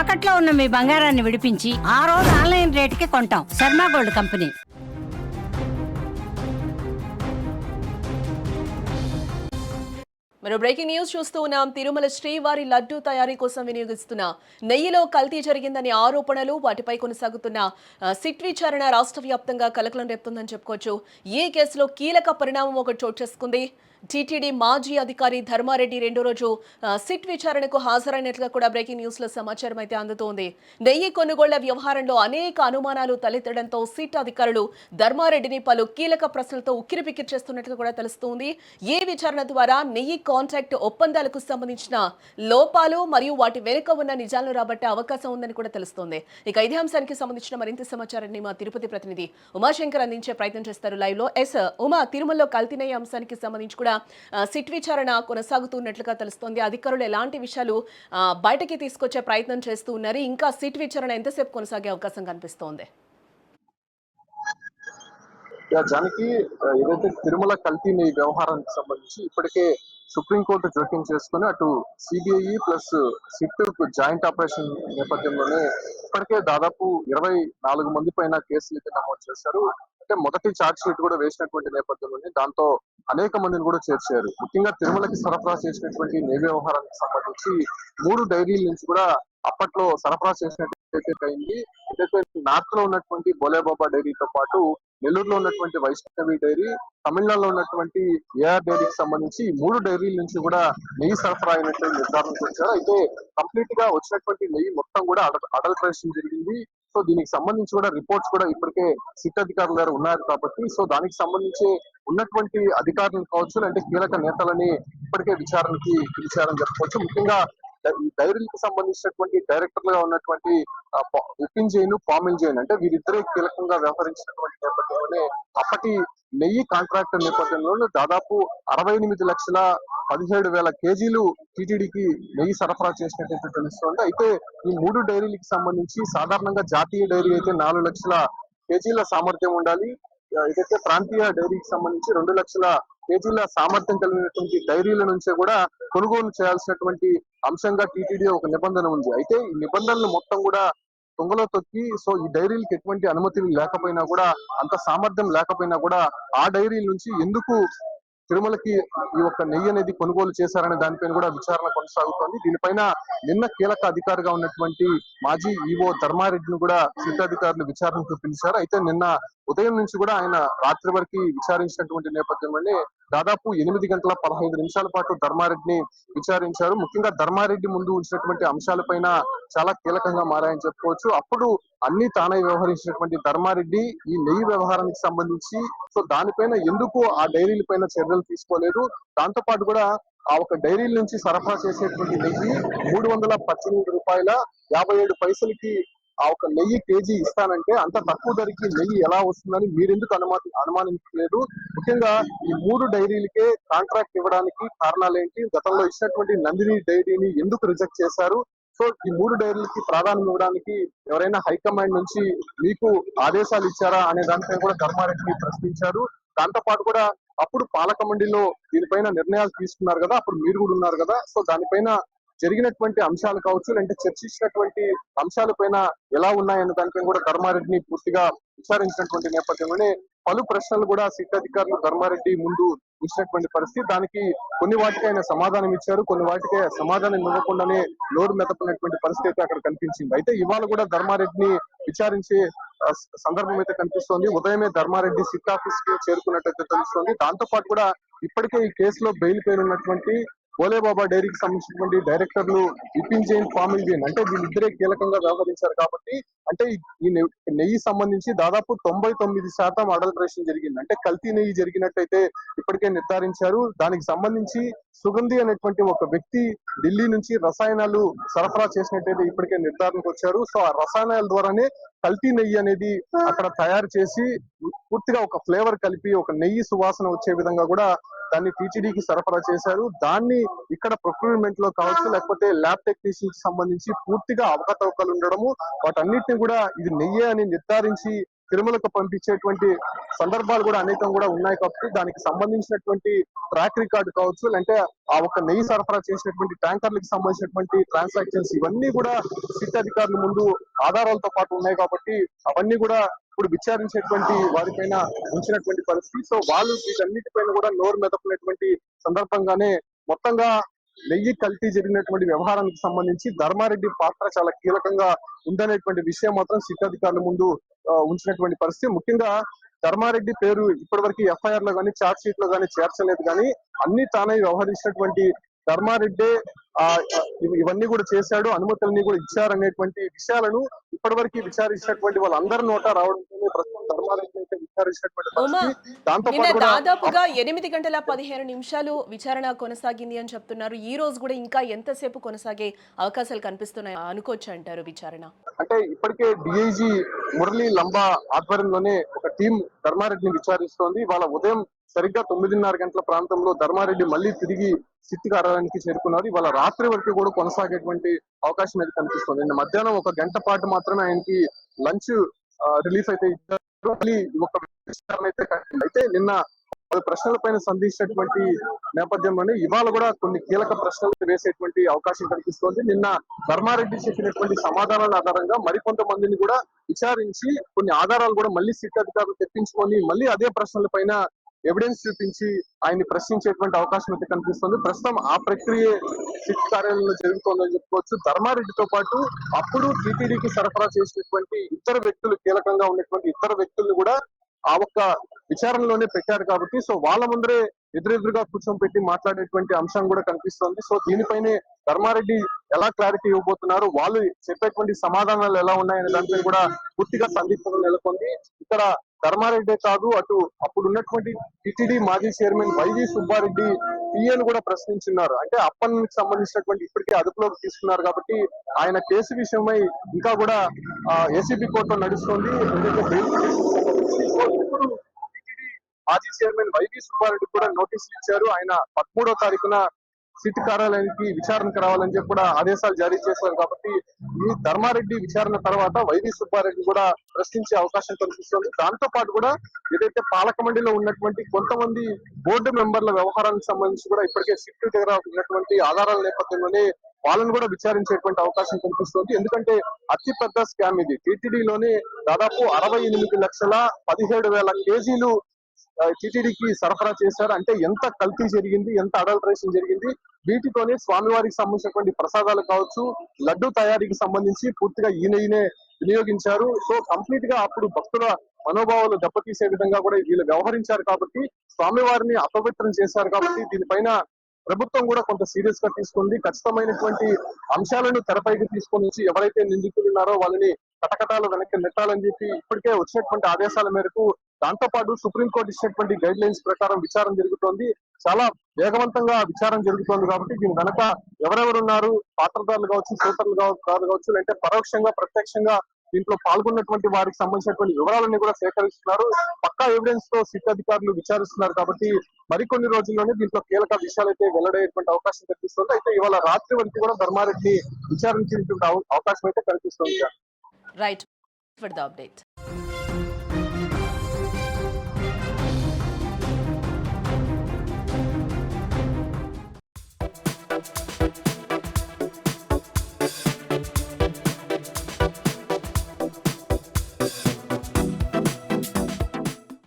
తాకట్లో ఉన్న మీ బంగారాన్ని విడిపించి ఆ రోజు ఆన్లైన్ రేటుకి కొంటాం. Sharma gold company. మరో బ్రేకింగ్ న్యూస్ చూస్తూ ఉన్నాం. తిరుమల శ్రీవారి లడ్డూ తయారీ కోసం వినియోగిస్తున్న నెయ్యిలో కల్తీ జరిగిందనే ఆరోపణలు వాటిపై కొనసాగుతున్న సిట్ విచారణ రాష్ట్ర వ్యాప్తంగా కలకలం రేపుతుందని చెప్పుకోవచ్చు. ఈ కేసులో కీలక పరిణామం ఒకటి చోటు చేసుకుంది. టీటీడీ మాజీ అధికారి ధర్మారెడ్డి రెండో రోజు సిట్ విచారణకు హాజరైనట్లుగా కూడా బ్రేకింగ్ న్యూస్లో సమాచారం అయితే అందుతోంది. నెయ్యి కొనుగోళ్ళ వ్యవహారంలో అనేక అనుమానాలు తలెత్తడంతో సిట్ అధికారులు ధర్మారెడ్డిని పలు కీలక ప్రశ్నలతో ఉక్కిరిబిక్కిరి చేస్తున్నట్లు కూడా తెలుస్తోంది. ఏ విచారణ ద్వారా నెయ్యి కాంట్రాక్ట్ ఒప్పందాలకు సంబంధించిన లోపాలు మరియు వాటి వెనుక ఉన్న నిజాలను రాబట్టే అవకాశం ఉందని కూడా తెలుస్తోంది. ఇక ఇదే అంశానికి సంబంధించిన మరింత సమాచారాన్ని మా తిరుపతి ప్రతినిధి ఉమాశంకర్ అందించే ప్రయత్నం చేస్తారు. లైవ్లో ఎస్ ఉమా తిరుమలలో కల్తీనయ్యే అంశానికి సంబంధించి కూడా కూడా సిట్ విచారణ కొనసాగుతున్నట్లుగా తెలుస్తోంది. అధికారులు ఎలాంటి విషయాలు బయటకి తీసుకొచ్చే ప్రయత్నం చేస్తూ ఉన్నారు. ఇంకా సిట్ విచారణ ఎంతసేపు కొనసాగే అవకాశం కనిపిస్తోంది? దానికి ఏదైతే తిరుమల కల్తీ వ్యవహారానికి సంబంధించి ఇప్పటికే సుప్రీంకోర్టు జోక్యం చేసుకుని అటు CBI plus SIT joint operation నేపథ్యంలోనే ఇప్పటికే దాదాపు ఇరవై నాలుగు మంది పైన కేసులు అయితే నమోదు చేశారు. అంటే మొదటి ఛార్జ్ షీట్ కూడా వేసినటువంటి నేపథ్యంలోనే దాంతో అనేక మందిని కూడా చేర్చారు. ముఖ్యంగా తిరుమలకి సరఫరా చేసినటువంటి నెయ్యి వ్యవహారానికి సంబంధించి మూడు డైరీల నుంచి కూడా అప్పట్లో సరఫరా చేసినట్టు అయింది. నార్త్లో ఉన్నటువంటి బోలేబాబా డైరీతో పాటు నెల్లూరులో ఉన్నటువంటి వైష్ణవి డైరీ తమిళనాడులో ఉన్నటువంటి ఏఆర్ డైరీకి సంబంధించి మూడు డైరీల నుంచి కూడా నెయ్యి సరఫరా అయినట్టు నిర్ధారణకు వచ్చారు. అయితే కంప్లీట్గా వచ్చినటువంటి నెయ్యి మొత్తం కూడా అడల్ట్రేషన్ జరిగింది. సో దీనికి సంబంధించి కూడా రిపోర్ట్స్ కూడా ఇప్పటికే సిట్ అధికారులు గారు ఉన్నారు కాబట్టి సో దానికి సంబంధించి ఉన్నటువంటి అధికారులు కావచ్చు అంటే కీలక నేతలని ఇప్పటికే విచారణకి పిలిచారని చెప్పుకోవచ్చు. ముఖ్యంగా ఈ డైరీలకు సంబంధించినటువంటి డైరెక్టర్లుగా ఉన్నటువంటి విపిన్ జైన్ పామిల్ జైన్ అంటే వీరిద్దరే కీలకంగా వ్యవహరించినటువంటి నేపథ్యంలోనే అప్పటి నెయ్యి కాంట్రాక్ట్ నేపథ్యంలో దాదాపు అరవై ఎనిమిది లక్షల పదిహేడు వేల కేజీలు టీటీడీకి నెయ్యి సరఫరా చేసినట్టయితే తెలుస్తుంది. అయితే ఈ మూడు డైరీలకు సంబంధించి సాధారణంగా జాతీయ డైరీ అయితే నాలుగు లక్షల కేజీల సామర్థ్యం ఉండాలి. ఏదైతే ప్రాంతీయ డైరీకి సంబంధించి రెండు లక్షల కేజీల సామర్థ్యం కలిగినటువంటి డైరీల నుంచే కూడా కొనుగోలు చేయాల్సినటువంటి అంశంగా టీటీడీ ఒక నిబంధన ఉంది. అయితే ఈ నిబంధనలు మొత్తం కూడా తుంగలో తొక్కి సో ఈ డైరీలకు ఎటువంటి అనుమతులు లేకపోయినా కూడా అంత సామర్థ్యం లేకపోయినా కూడా ఆ డైరీల నుంచి ఎందుకు తిరుమలకి ఈ యొక్క నెయ్యి అనేది కొనుగోలు చేశారనే దానిపైన కూడా విచారణ కొనసాగుతోంది. దీనిపైన నిన్న కీలక అధికారిగా ఉన్నటువంటి మాజీ ఈవో ధర్మారెడ్డిని కూడా సిద్ధాధికారులు విచారణకు పిలిచారు. అయితే నిన్న ఉదయం నుంచి కూడా ఆయన రాత్రి వరకు విచారించినటువంటి నేపథ్యంలోనే దాదాపు ఎనిమిది గంటల పదహైదు నిమిషాల పాటు ధర్మారెడ్డిని విచారించారు. ముఖ్యంగా ధర్మారెడ్డి ముందు ఉంచినటువంటి అంశాలపైన చాలా కీలకంగా మారాయని చెప్పుకోవచ్చు. అప్పుడు అన్ని తానే వ్యవహరించినటువంటి ధర్మారెడ్డి ఈ నెయ్యి వ్యవహారానికి సంబంధించి సో దానిపైన ఎందుకు ఆ డైరీల పైన చర్యలు తీసుకోలేదు? దాంతో పాటు కూడా ఆ ఒక డైరీల నుంచి సరఫరా చేసేటువంటి నెయ్యి మూడు వందల పద్దెనిమిది రూపాయల యాభై ఏడు పైసలకి ఆ ఒక నెయ్యి కేజీ ఇస్తానంటే అంత తక్కువ ధరకి నెయ్యి ఎలా వస్తుందని మీరెందుకు అనుమతి అనుమానించలేదు. ముఖ్యంగా ఈ మూడు డైరీలకే కాంట్రాక్ట్ ఇవ్వడానికి కారణాలు ఏంటి గతంలో ఇచ్చినటువంటి నందిని డైరీని ఎందుకు రిజెక్ట్ చేశారు? సో ఈ మూడు డైరీలకి ప్రాధాన్యం ఇవ్వడానికి ఎవరైనా హైకమాండ్ నుంచి మీకు ఆదేశాలు ఇచ్చారా అనే దానిపై కూడా ధర్మారెడ్డిని ప్రశ్నించారు. దాంతో పాటు కూడా అప్పుడు పాలక మండలిలో దీనిపైన నిర్ణయాలు తీసుకున్నారు కదా అప్పుడు మీరు కూడా ఉన్నారు కదా సో దానిపైన జరిగినటువంటి అంశాలు కావచ్చు లేదంటే చర్చించినటువంటి అంశాలపైన ఎలా ఉన్నాయన్న దానిపైన కూడా ధర్మారెడ్డిని పూర్తిగా విచారించినటువంటి నేపథ్యంలోనే పలు ప్రశ్నలు కూడా సిట్ అధికారులు ధర్మారెడ్డి ముందు ఉంచినటువంటి పరిస్థితి. దానికి కొన్ని వాటికి ఆయన సమాధానం ఇచ్చారు కొన్ని వాటికి సమాధానం ఇవ్వకుండానే నోరు మెదపినటువంటి పరిస్థితి అయితే అక్కడ కనిపించింది. అయితే ఇవాళ కూడా ధర్మారెడ్డిని విచారించే సందర్భం అయితే కనిపిస్తోంది. ఉదయమే ధర్మారెడ్డి సిట్ ఆఫీస్కి చేరుకున్నట్టయితే తెలుస్తోంది. దాంతో పాటు కూడా ఇప్పటికే ఈ కేసులో బెయిల్ పేరున్నటువంటి ఓలే బాబా డైరీకి సంబంధించినటువంటి డైరెక్టర్లు విపిన్ జైన్ ఫామిల్ జైన్ అంటే వీళ్ళిద్దరే కీలకంగా వ్యవహరించారు కాబట్టి అంటే ఈ- నెయ్యి సంబంధించి దాదాపు తొంభై తొమ్మిది శాతం అడల్టరేషన్ జరిగింది. అంటే కల్తీ నెయ్యి జరిగినట్టయితే ఇప్పటికే నిర్ధారించారు. దానికి సంబంధించి సుగంధి అనేటువంటి ఒక వ్యక్తి ఢిల్లీ నుంచి రసాయనాలు సరఫరా చేసినట్టయితే ఇప్పటికే నిర్ధారణకు వచ్చారు. సో ఆ రసాయనాల ద్వారానే కల్తీ నెయ్యి అనేది అక్కడ తయారు చేసి పూర్తిగా ఒక ఫ్లేవర్ కలిపి ఒక నెయ్యి సువాసన వచ్చే విధంగా కూడా దాన్ని టీటీడీకి సరఫరా చేశారు. దాన్ని ఇక్కడ ప్రొక్యూర్మెంట్లో కావచ్చు లేకపోతే ల్యాబ్ టెక్నీషియన్కి సంబంధించి పూర్తిగా అవకతవకలు ఉండడము వాటన్నిటిని కూడా ఇది నెయ్యే అని నిర్ధారించి తిరుమలకు పంపించేటువంటి సందర్భాలు కూడా అనేకం కూడా ఉన్నాయి కాబట్టి దానికి సంబంధించినటువంటి ట్రాక్ రికార్డు కావచ్చు లేదంటే ఆ ఒక్క నెయ్యి సరఫరా చేసినటువంటి ట్యాంకర్లకు సంబంధించినటువంటి ట్రాన్సాక్షన్స్ ఇవన్నీ కూడా సిట్ అధికారుల ముందు ఆధారాలతో పాటు ఉన్నాయి కాబట్టి అవన్నీ కూడా ఇప్పుడు విచారించేటువంటి వారిపైన ఉంచినటువంటి పరిస్థితి. సో వాళ్ళు వీటన్నిటిపైన కూడా నోరు మెదపినటువంటి సందర్భంగానే మొత్తంగా నెయ్యి కల్తీ జరిగినటువంటి వ్యవహారానికి సంబంధించి ధర్మారెడ్డి పాత్ర చాలా కీలకంగా ఉందనేటువంటి విషయం మాత్రం సిట్ అధికారుల ముందు ఉంచినటువంటి పరిస్థితి. ముఖ్యంగా ధర్మారెడ్డి పేరు ఇప్పటివరకు ఎఫ్ఐఆర్లో కానీ చార్జ్ షీట్లో కానీ చేర్చలేదు కానీ అన్ని తానే వ్యవహరించినటువంటి ధర్మారెడ్డి ఇవన్నీ కూడా చేశాడు అనుమతులన్నీ కూడా ఇచ్చారనేటువంటి విషయాలను ఇప్పటివరకు విచారించినటువంటి వాళ్ళందరి నోట ప్రస్తుతం ధర్మారెడ్డి అయితే విచారించినటువంటి కూడా దాదాపుగా ఎనిమిది గంటల పదిహేను నిమిషాలు విచారణ కొనసాగింది అని చెప్తున్నారు. ఈ రోజు కూడా ఇంకా ఎంతసేపు కొనసాగే అవకాశాలు కనిపిస్తున్నాయి అనుకోవచ్చు అంటారు విచారణ? అంటే ఇప్పటికే డిఐజీ మురళీ లంబా ఆధ్వర్యంలోనే టీం ధర్మారెడ్డిని విచారిస్తోంది. వాళ్ళ ఉదయం సరిగ్గా తొమ్మిదిన్నర గంటల ప్రాంతంలో ధర్మారెడ్డి మళ్ళీ తిరిగి సిట్ కార్యాలయానికి చేరుకున్నారు. ఇవాళ రాత్రి వరకు కూడా కొనసాగేటువంటి అవకాశం అయితే కనిపిస్తుంది. నిన్న మధ్యాహ్నం ఒక గంట పాటు మాత్రమే ఆయనకి లంచ్ రిలీఫ్ అయితే ఇచ్చారు. మళ్ళీ ఒక అయితే నిన్న పలు ప్రశ్నలపైన సంధించినటువంటి నేపథ్యంలోనే ఇవాళ కూడా కొన్ని కీలక ప్రశ్నలు వేసేటువంటి అవకాశం కనిపిస్తోంది నిన్న ధర్మారెడ్డి చెప్పినటువంటి సమాధానాల ఆధారంగా మరికొంతమందిని కూడా విచారించి కొన్ని ఆధారాలు కూడా మళ్ళీ సిట్ అధికారులు తెప్పించుకొని మళ్ళీ అదే ప్రశ్నలపైన ఎవిడెన్స్ చూపించి ఆయన్ని ప్రశ్నించేటువంటి అవకాశం అయితే కనిపిస్తుంది. ప్రస్తుతం ఆ ప్రక్రియ సిట్ కార్యాలయంలో జరుగుతోందని చెప్పుకోవచ్చు. ధర్మారెడ్డితో పాటు అప్పుడు టీటీడీకి సరఫరా చేసినటువంటి ఇతర వ్యక్తులు కీలకంగా ఉన్నటువంటి ఇతర వ్యక్తులను కూడా ఆ ఒక్క విచారణలోనే పెట్టారు కాబట్టి సో వాళ్ళ ముందరే ఎదురెదురుగా కూర్చొని పెట్టి మాట్లాడేటువంటి అంశం కూడా కనిపిస్తోంది. సో దీనిపైనే ధర్మారెడ్డి ఎలా క్లారిటీ ఇవ్వబోతున్నారు? వాళ్ళు చెప్పేటువంటి సమాధానాలు ఎలా ఉన్నాయనే దానిపై కూడా పూర్తిగా సందిగ్ధం నెలకొంది. ఇక్కడ ధర్మారెడ్డి కాదు అటు అప్పుడు ఉన్నటువంటి టిటిడి మాజీ చైర్మన్ వైవి సుబ్బారెడ్డి పిఎన్ కూడా ప్రశ్నించున్నారు అంటే అప్పన్కి సంబంధించినటువంటి ఇప్పటికే అదుపులోకి తీసుకున్నారు కాబట్టి ఆయన కేసు విషయమై ఇంకా కూడా ఏసీబీ కోర్టులో నడుస్తుంది. ఇప్పుడు మాజీ చైర్మన్ వైవి సుబ్బారెడ్డి కూడా నోటీసులు ఇచ్చారు. ఆయన పదమూడో తారీఖున సిట్ కార్యాలయానికి విచారణకు రావాలని చెప్పి కూడా ఆదేశాలు జారీ చేశారు కాబట్టి ఈ ధర్మారెడ్డి విచారణ తర్వాత వైవి సుబ్బారెడ్డి కూడా ప్రశ్నించే అవకాశం కనిపిస్తుంది. దాంతో పాటు కూడా ఏదైతే పాలక మండలిలో ఉన్నటువంటి కొంతమంది బోర్డు మెంబర్ల వ్యవహారానికి సంబంధించి కూడా ఇప్పటికే సిట్ దగ్గర ఉన్నటువంటి ఆధారాల నేపథ్యంలోనే వాళ్ళని కూడా విచారించేటువంటి అవకాశం కనిపిస్తుంది. ఎందుకంటే అతి పెద్ద స్కామ్ ఇది. టీటీడీలోనే దాదాపు అరవై ఎనిమిది లక్షల పదిహేడు వేల కేజీలు టిటిడికి సరఫరా చేశారు. అంటే ఎంత కల్తీ జరిగింది ఎంత అడల్టరేషన్ జరిగింది వీటితోనే స్వామివారికి సంబంధించినటువంటి ప్రసాదాలు కావచ్చు లడ్డు తయారీకి సంబంధించి పూర్తిగా ఈ నెయ్యినే వినియోగించారు. సో కంప్లీట్గా అప్పుడు భక్తుల మనోభావాలు దెబ్బతీసే విధంగా కూడా వీళ్ళు వ్యవహరించారు కాబట్టి స్వామివారిని అపవిత్రం చేశారు కాబట్టి దీనిపైన ప్రభుత్వం కూడా కొంత సీరియస్గా తీసుకుంది. ఖచ్చితమైనటువంటి అంశాలను తెరపైకి తీసుకొని వచ్చి ఎవరైతే నిందితులు ఉన్నారో వాళ్ళని కటకటాలు వెనక్కి నెట్టాలని చెప్పి ఇప్పటికే వచ్చినటువంటి ఆదేశాల మేరకు దాంతో పాటు సుప్రీంకోర్టు ఇచ్చినటువంటి గైడ్ లైన్స్ ప్రకారం విచారణ జరుగుతోంది. చాలా వేగవంతంగా విచారణ జరుగుతోంది కాబట్టి దీని వెనక ఎవరెవరున్నారు పాత్రదారులు కావచ్చు సూత్రులు కావచ్చు కావచ్చు లేదంటే పరోక్షంగా ప్రత్యక్షంగా దీంట్లో పాల్గొన్నటువంటి వారికి సంబంధించినటువంటి వివరాలన్నీ కూడా సేకరిస్తున్నారు. పక్కా ఎవిడెన్స్తో సిట్ అధికారులు విచారిస్తున్నారు కాబట్టి మరికొన్ని రోజుల్లోనే దీంట్లో కీలక విషయాలు అయితే వెల్లడయ్యేటువంటి అవకాశం కనిపిస్తుంది. అయితే ఇవాళ రాత్రి వరకు కూడా ధర్మారెడ్డి విచారించేటువంటి అవకాశం అయితే కనిపిస్తుంది రైట్ ఫర్ ద అప్డేట్